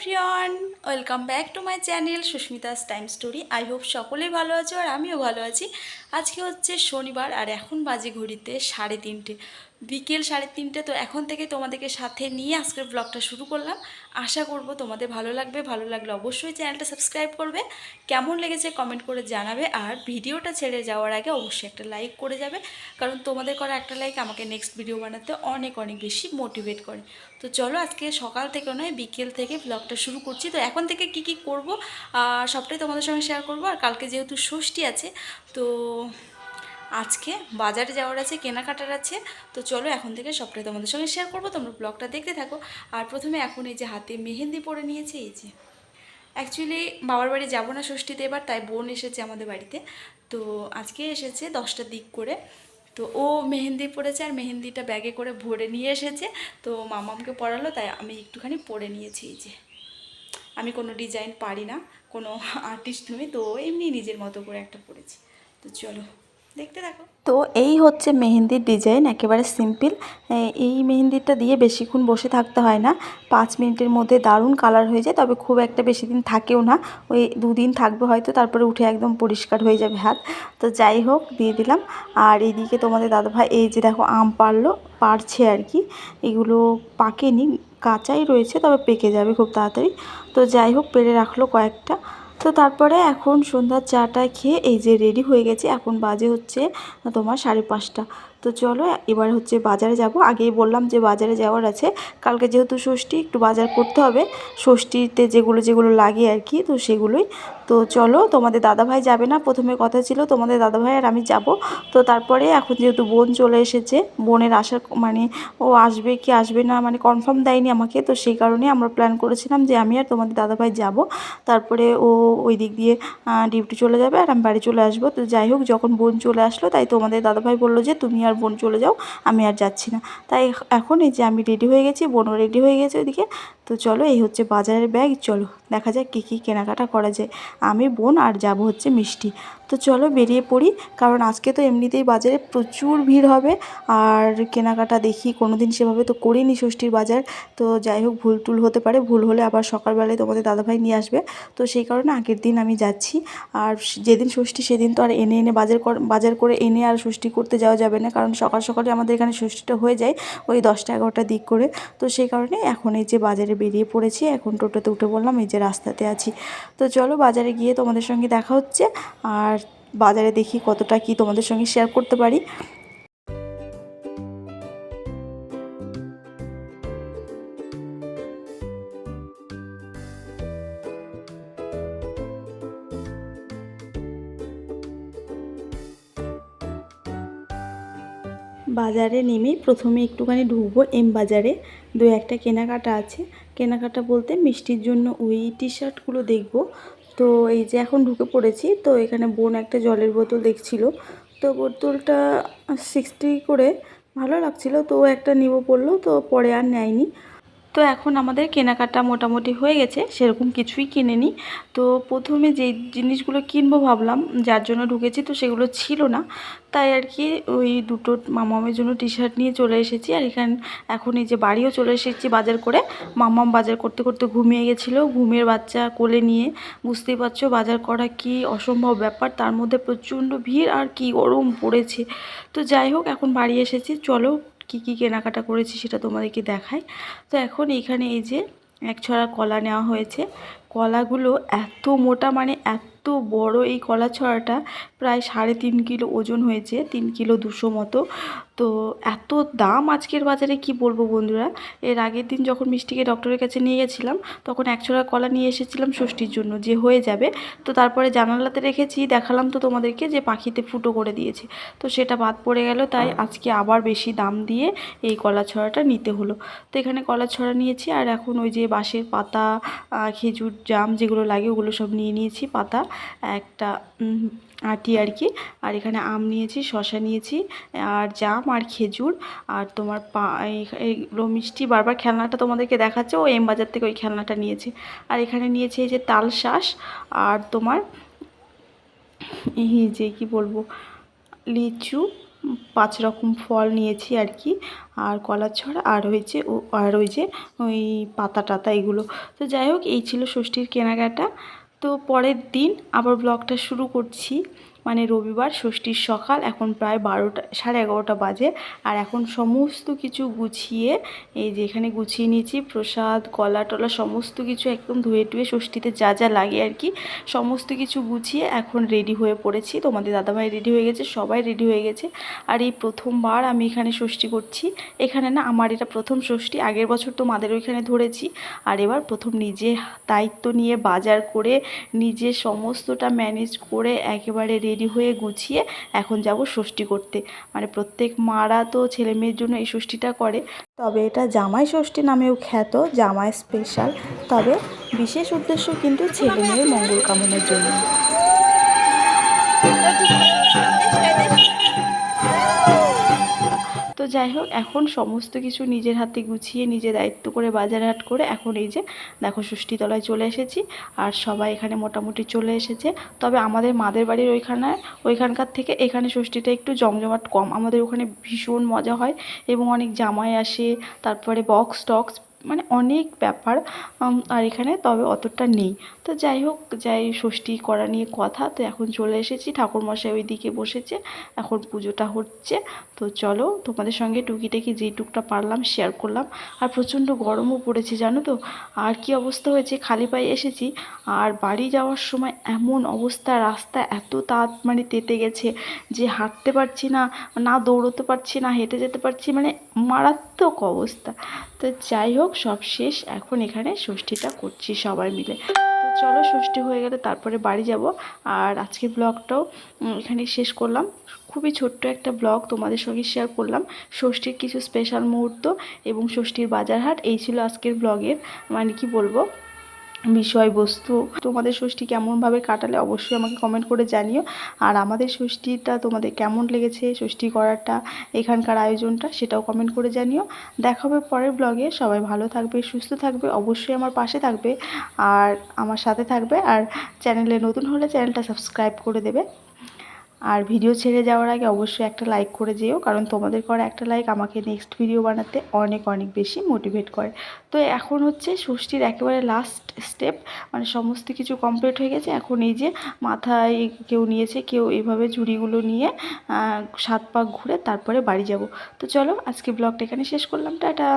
love y'all. Welcome back to my channel Susmita's time story I hope সকলেই ভালো আছো আর আমিও ভালো আছি। আজকে হচ্ছে শনিবার আর এখন বাজে ঘড়িতে সাড়ে তিনটে। বিকেল সাড়ে তিনটে, তো এখন থেকে তোমাদেরকে সাথে নিয়ে আজকের ব্লগটা শুরু করলাম। আশা করব তোমাদের ভালো লাগবে। ভালো লাগলে অবশ্যই চ্যানেলটা সাবস্ক্রাইব করবে। কেমন লেগেছে কমেন্ট করে জানাবে। আর ভিডিওটা ছেড়ে যাওয়ার আগে অবশ্যই একটা লাইক করে যাবে। কারণ তোমাদের করা একটা লাইক আমাকে নেক্সট ভিডিও বানাতে অনেক অনেক বেশি মোটিভেট করে। তো চলো আজকে সকাল থেকে নয়, বিকেল থেকে ব্লগটা শুরু করছি। তো এখন থেকে কি কি করব সবটাই তোমাদের সঙ্গে শেয়ার করব। আর কালকে যেহেতু ষষ্ঠী আছে, তো আজকে বাজারে যাওয়ার আছে, কেনাকাটার আছে, তো চলো এখন থেকে সবটাই তোমাদের সঙ্গে শেয়ার করব। তোমরা ব্লগটা দেখতে থাকো। আর প্রথমে এখন এই যে হাতে মেহেন্দি পরে নিয়েছে, এই যে। অ্যাকচুয়ালি বাবার বাড়ি যাব না ষষ্ঠীতে এবার, তাই বোন এসেছে আমাদের বাড়িতে। তো আজকে এসেছে দশটার দিক করে। তো ও মেহেন্দি পরেছে আর মেহেন্দিটা ব্যাগে করে ভরে নিয়ে এসেছে। তো মামামকে পড়ালো তাই আমি একটুখানি পরে নিয়েছি, এই যে। আমি কোনো ডিজাইন পারি না, কোনো আর্টিস্ট নই, তো এমনি নিজের মতো করে একটা পড়েছি। তো চলো। তো এই হচ্ছে মেহেন্দির ডিজাইন, একেবারে সিম্পল। এই মেহেন্দিটা দিয়ে বেশিক্ষণ বসে থাকতে হয় না। পাঁচ মিনিটের মধ্যে দারুণ কালার হয়ে যায়, তবে খুব একটা বেশি দিন থাকেও না। ওই দুদিন থাকবে হয়তো, তারপরে উঠে একদম পরিষ্কার হয়ে যাবে হাত। তো যাই হোক, দিয়ে দিলাম। আর এইদিকে তোমাদের দাদাভাই, এই যে দেখো আম পারল, পারছে আর কি। এগুলো পাকেনি, কাঁচাই রয়েছে, তবে পেকে যাবে খুব তাড়াতাড়ি। তো যাই হোক, পেরে রাখল কয়েকটা। তো তারপরে এখন সন্ধ্যার চাটা খেয়ে এই যে রেডি হয়ে গেছে, এখন বাজে হচ্ছে তোমার সাড়ে পাঁচটা। তো চলো এবার হচ্ছে বাজারে যাব। আগেই বললাম যে বাজারে যাওয়ার আছে। কালকে যেহেতু ষষ্ঠী, একটু বাজার করতে হবে। ষষ্ঠীতে যেগুলো যেগুলো লাগে আর কি, তো সেগুলোই তো চলো, তোমাদের দাদাভাই যাবে না। প্রথমে কথা ছিল তোমাদের দাদাভাই আর আমি যাব। তো তারপরে এখন যেহেতু বোন চলে এসেছে, বোনের আসার মানে ও আসবে কি আসবে না মানে কনফার্ম দেয়নি আমাকে। তো সেই কারণে আমরা প্ল্যান করেছিলাম যে আমি আর তোমাদের দাদাভাই যাব। তারপরে ও ওই দিক দিয়ে ডিউটি চলে যাবে আর আমি বাড়ি চলে আসব। তো যাই হোক, যখন বোন চলে আসলো, তাই তোমাদের দাদাভাই বলল যে, তুমি আর বোন চলে যাও, আমি আর যাচ্ছি না। তাই এখন এই যে আমি রেডি হয়ে গেছি, বোনও রেডি হয়ে গেছে ওইদিকে। তো চলো, এই হচ্ছে বাজারের ব্যাগ চলো, দেখা যাক কী কী কেনাকাটা করা যায়। আমি, বোন আর যাব হচ্ছে মিষ্টি। তো চলো বেরিয়ে পড়ি, কারণ আজকে তো এমনিতেই বাজারে প্রচুর ভিড় হবে। আর কেনাকাটা দেখি কোনো দিন সেভাবে তো করিনি ষষ্ঠীর বাজার। তো যাই হোক, ভুল টুল হতে পারে, ভুল হলে আবার সকালবেলায় তোমাদের দাদাভাই নিয়ে আসবে। তো সেই কারণে আগের দিন আমি যাচ্ছি। আর যেদিন ষষ্ঠী, সেদিন তো আর এনে এনে বাজার কর, বাজার করে এনে আর ষষ্ঠী করতে যাওয়া যাবে না। কারণ সকাল সকালে আমাদের এখানে ষষ্ঠীটা হয়ে যায় ওই দশটা, এগারোটার দিক করে। তো সেই কারণে এখন এই যে বাজারে বেরিয়ে পড়েছি, এখন টোটোতে উঠে বললাম এই যে রাস্তাতে আছি। তো চলো বাজারে গিয়ে তোমাদের সঙ্গে দেখা হচ্ছে আর বাজারে দেখি কতটা কি তোমাদের সঙ্গে শেয়ার করতে পারি। বাজারে নেমেই প্রথমে একটুখানি ঢুকবো এম বাজারে। দু একটা কেনাকাটা আছে। কেনাকাটা বলতে মিষ্টির জন্য ওই টি শার্টগুলো দেখব। তো এই যে এখন ঢুকে পড়েছি, তো এখানে বোন একটা জলের বোতল দেখছিল। তো বোতলটা সিক্সটি করে ভালো লাগছিল, তো একটা নিব পড়ল, তো পরে আর নেয়নি। তো এখন আমাদের কেনাকাটা মোটামুটি হয়ে গেছে, সেরকম কিছুই কিনেনি। তো প্রথমে যে জিনিসগুলো কিনবো ভাবলাম, যার জন্য ঢুকেছি তো সেগুলো ছিল না। তাই আর কি ওই দুটো মামামের জন্য টি শার্ট নিয়ে চলে এসেছি, আর এখানে, এখন এই যে বাড়িও চলে এসেছি বাজার করে। মামাম বাজার করতে করতে ঘুমিয়ে গেছিল, ঘুমের বাচ্চা কোলে নিয়ে। বুঝতেই পারছ বাজার করা কি অসম্ভব ব্যাপার, তার মধ্যে প্রচণ্ড ভিড় আর কি গরম পড়েছে। তো যাই হোক, এখন বাড়ি এসেছি, চলো কি কি কেনাকাটা করেছি সেটা তোমাদেরকে দেখাই। তো এখন এখানে এই যে এক ছড়া কলা নেওয়া হয়েছে। কলাগুলো এত মোটা মানে এত বড় এই কলা ছড়াটা প্রায় সাড়ে তিন কিলো ওজন হয়েছে, তিন কিলো দুশো মতো। তো এত দাম আজকের বাজারে কি বলব বন্ধুরা? এর আগের দিন যখন মিষ্টিকে ডক্টরের কাছে নিয়ে গেছিলাম, তখন এক ছড়া কলা নিয়ে এসেছিলাম ষষ্ঠীর জন্য, যে হয়ে যাবে। তো তারপরে জানালাতে রেখেছি, দেখালাম তো তোমাদেরকে যে পাখিতে ফুটো করে দিয়েছে। তো সেটা বাদ পড়ে গেল, তাই আজকে আবার বেশি দাম দিয়ে এই কলা ছড়াটা নিতে হলো। তো এখানে কলা ছড়া নিয়েছি, আর এখন ওই যে বাঁশের পাতা খেজুর, জাম যেগুলো লাগে ওগুলো সব নিয়ে নিয়েছি, পাতা। একটা আটি আর কি। আর এখানে আম নিয়েছি শশা নিয়েছি, আর জাম, আর খেজুর, আর তোমার পা এইগুলো মিষ্টি বারবার খেলনাটা তোমাদেরকে দেখাচ্ছে, ও এম বাজার থেকে ওই খেলনাটা নিয়েছি। আর এখানে নিয়েছি এই যে তাল শাঁস, আর তোমার এই যে কি বলব, লিচু, পাঁচ রকম ফল নিয়েছি আর কি, আর কলার ছড়া, আর হয়েছে ও, আর ওই যে ওই পাতা টাতা এগুলো। তো যাই হোক, এই ছিল ষষ্ঠীর কেনাকাটা। তো পরের দিন আবার ব্লগটা শুরু করছি। মানে রবিবার, ষষ্ঠীর সকাল, এখন প্রায় বারোটা, সাড়ে এগারোটা বাজে। আর এখন সমস্ত কিছু গুছিয়ে, এই যে এখানে গুছিয়ে নিয়েছি, প্রসাদ, কলা টলা সমস্ত কিছু একদম ধুয়ে টুয়ে ষষ্ঠীতে যা যা লাগে আর কি, সমস্ত কিছু গুছিয়ে এখন রেডি হয়ে পড়েছি। তোমাদের দাদাভাই রেডি হয়ে গেছে, সবাই রেডি হয়ে গেছে। আর এই প্রথমবার আমি এখানে ষষ্ঠী করছি। এখানে না, আমার এটা প্রথম ষষ্ঠী, আগের বছর তো মাদের ওইখানে ধরেছি। আর এবার প্রথম নিজে দায়িত্ব নিয়ে বাজার করে, নিজে সমস্তটা ম্যানেজ করে, একেবারে রেডি হয়ে গুছিয়ে এখন যাব ষষ্ঠী করতে। মানে প্রত্যেক মারা তো ছেলে মেয়ের জন্য এই ষষ্ঠীটা করে। তবে এটা জামাই ষষ্ঠী নামেও খ্যাত, জামাই স্পেশাল তবে বিশেষ উদ্দেশ্য কিন্তু ছেলে মেয়ের মঙ্গল কামনার জন্য। যাই হোক, এখন সমস্ত কিছু নিজের হাতে গুছিয়ে নিজে দায়িত্ব করে বাজার হাট করে এখন এই যে দেখো ষষ্ঠীতলায় চলে এসেছি আর সবাই এখানে মোটামুটি চলে এসেছে। তবে আমাদের মাদের বাড়ির ওইখানে ওইখানকার থেকে এখানে ষষ্ঠীটা একটু জমজমাট কম। আমাদের ওখানে ভীষণ মজা হয় এবং অনেক জামাই আসে, তারপরে বক্স টক্স মানে অনেক ব্যাপার আর এখানে তবে অতটা নেই। তো যাই হোক, যাই ষষ্ঠী করা নিয়ে কথা, তো এখন চলে এসেছি, ঠাকুরমশাই ওই দিকে বসেছে, এখন পুজোটা হচ্ছে। তো চলো, তোমাদের সঙ্গে টুকিটাকি যেটুকটা পারলাম শেয়ার করলাম। আর প্রচণ্ড গরমও পড়েছে, জানো তো? আর কি অবস্থা হয়েছে? খালি পায়ে এসেছি। আর বাড়ি যাওয়ার সময় এমন অবস্থা, রাস্তা এত তাঁত মানে তেতে গেছে যে হাঁটতে পারছি না না দৌড়তে পারছি না, হেঁটে যেতে পারছি মানে মারাত্মক অবস্থা। তো যাই হোক সব শেষ। এখন এখানে ষষ্ঠীটা করছি সবাই মিলে। তো চলো ষষ্ঠী হয়ে গেলে তারপরে বাড়ি যাব। আর আজকের ব্লগটাও এখানে শেষ করলাম। খুবই ছোট্ট একটা ব্লগ তোমাদের সঙ্গে শেয়ার করলাম। ষষ্ঠীর কিছু স্পেশাল মুহূর্ত এবং ষষ্ঠীর বাজারহাট, এই ছিল আজকের ব্লগের মানে কি বলব? বিষয়বস্তু। তোমাদের ষষ্ঠী কেমনভাবে কাটালে অবশ্যই আমাকে কমেন্ট করে জানিও। আর আমাদের ষষ্ঠীটা তোমাদের কেমন লেগেছে, ষষ্ঠী করাটা, এখানকার আয়োজনটা সেটাও কমেন্ট করে জানিও। দেখা হবে পরের ব্লগে সবাই ভালো থাকবে, সুস্থ থাকবে, অবশ্যই আমার পাশে থাকবে। আর আমার সাথে থাকবে। আর চ্যানেলে নতুন হলে চ্যানেলটা সাবস্ক্রাইব করে দেবে। আর ভিডিও ছেড়ে যাওয়ার আগে অবশ্যই একটা লাইক করে যেও, কারণ তোমাদের করা একটা লাইক আমাকে নেক্সট ভিডিও বানাতে অনেক অনেক বেশি মোটিভেট করে। তো এখন হচ্ছে ষষ্ঠীর একেবারে লাস্ট স্টেপ মানে সমস্ত কিছু কমপ্লিট হয়ে গেছে। এখন এই যে মাথায় কেউ নিয়েছে, কেউ এইভাবে ঝুড়িগুলো নিয়ে সাত পাক ঘুরে তারপরে বাড়ি যাব। তো চলো আজকে ব্লগটা এখানে শেষ করলাম, টাটা!